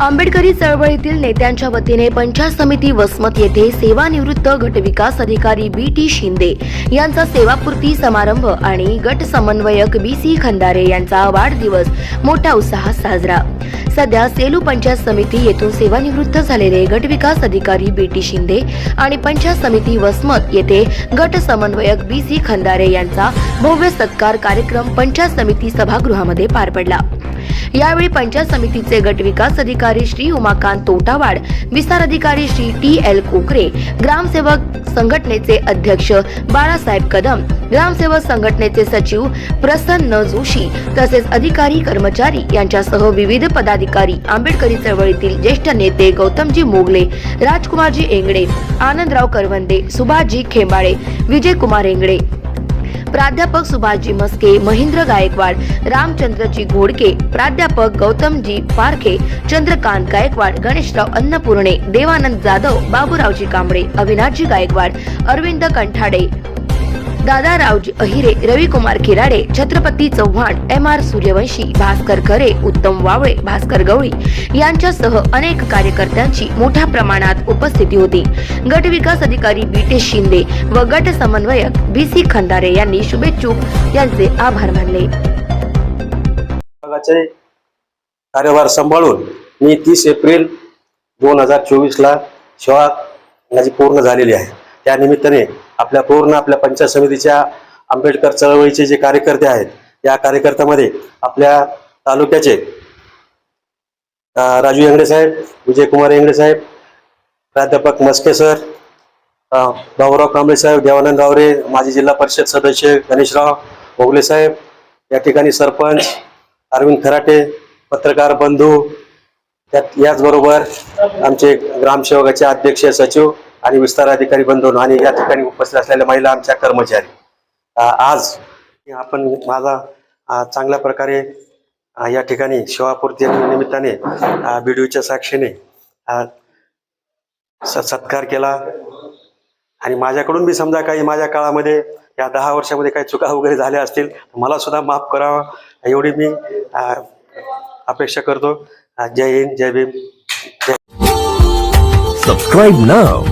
आंबेडकरी चळवळीतील नेत्यांच्या वतीने पंचायत समिती वसमत येथे सेवानिवृत्त गटविकास अधिकारी बी टी शिंदे यांचा सेवापूर्ती समारंभ आणि गट समन्वयक बी सी खंदारे यांचा वाढदिवस मोठ्या उत्साहात साजरा. सध्या सेलू पंचायत समिती येथून सेवानिवृत्त झालेले गटविकास अधिकारी बी टी शिंदे आणि पंचायत समिती वसमत येथे गट समन्वयक बी सी खंदारे यांचा भव्य सत्कार कार्यक्रम पंचायत समिती सभागृहामध्ये पार पडला. यावेळी पंचायत समितीचे गट विकास अधिकारी श्री उमाकांत तोटावाड विस्तार अधिकारी श्री टी एल कोकरे ग्रामसेवक संघटनेचे अध्यक्ष बाळासाहेब कदम ग्रामसेवक संघटनेचे सचिव प्रसन्न जोशी तसेच अधिकारी कर्मचारी यांच्यासह विविध पदाधिकारी आंबेडकरी चळवळीतील ज्येष्ठ नेते गौतमजी मोगले राजकुमारजी एंगडे आनंदराव करवंदे सुभाषजी खेंबाळे विजयकुमार एंगडे. प्राध्यापक सुभाषजी मस्के महेंद्र गायकवाड रामचंद्रजी घोडके प्राध्यापक गौतमजी पारखे चंद्रकांत गायकवाड गणेशराव अन्नपूर्णे देवानंद जाधव बाबूरावजी कांबळे अविनाशजी गायकवाड अरविंद कंठाडे दादारावजी अहिरे रविकुमार खिराडे छत्रपती चव्हाण एम आर सूर्यवंशी भास्कर खरे उत्तम वावळे भास्कर गवळी यांच्यासह अनेक कार्यकर्त्यांची मोठ्या प्रमाणात उपस्थिती होती. गट विकास अधिकारी बी टी शिंदे व गट समन्वयक बी सी खंदारे यांनी शुभेच्छुक यांचे आभार मानले. कार्यभार सांभाळून मी तीस एप्रिल दोन हजार चोवीसला सेवा माझी पूर्ण झालेली आहे. त्या निमित्ताने आपल्या पूर्ण आपल्या पंचायत समितीच्या आंबेडकर चळवळीचे जे कार्यकर्ते आहेत या कार्यकर्त्यामध्ये आपल्या तालुक्याचे राजू येंगडे साहेब विजयकुमार येंगडे साहेब प्राध्यापक मस्के सर भाऊराव कांबळे साहेब देवानंद गावरे माजी जिल्हा परिषद सदस्य गणेशराव भोगले साहेब या ठिकाणी सरपंच अरविंद खराटे पत्रकार बंधू त्यात याचबरोबर आमचे ग्रामसेवकाचे अध्यक्ष सचिव आणि विस्तार अधिकारी बंधून आणि या ठिकाणी उपस्थित असलेल्या महिला आमच्या कर्मचारी. आज आपण माझा चांगल्या प्रकारे या ठिकाणी शिवापूर्ती निमित्ताने बीडीओच्या साक्षीने स- सत्कार केला. आणि माझ्याकडून बी समजा काही माझ्या काळामध्ये या दहा वर्षामध्ये काही चुका वगैरे झाल्या असतील मला सुद्धा माफ करावा एवढी मी अपेक्षा करतो. जय हिंद जय भीम. जय subscribe now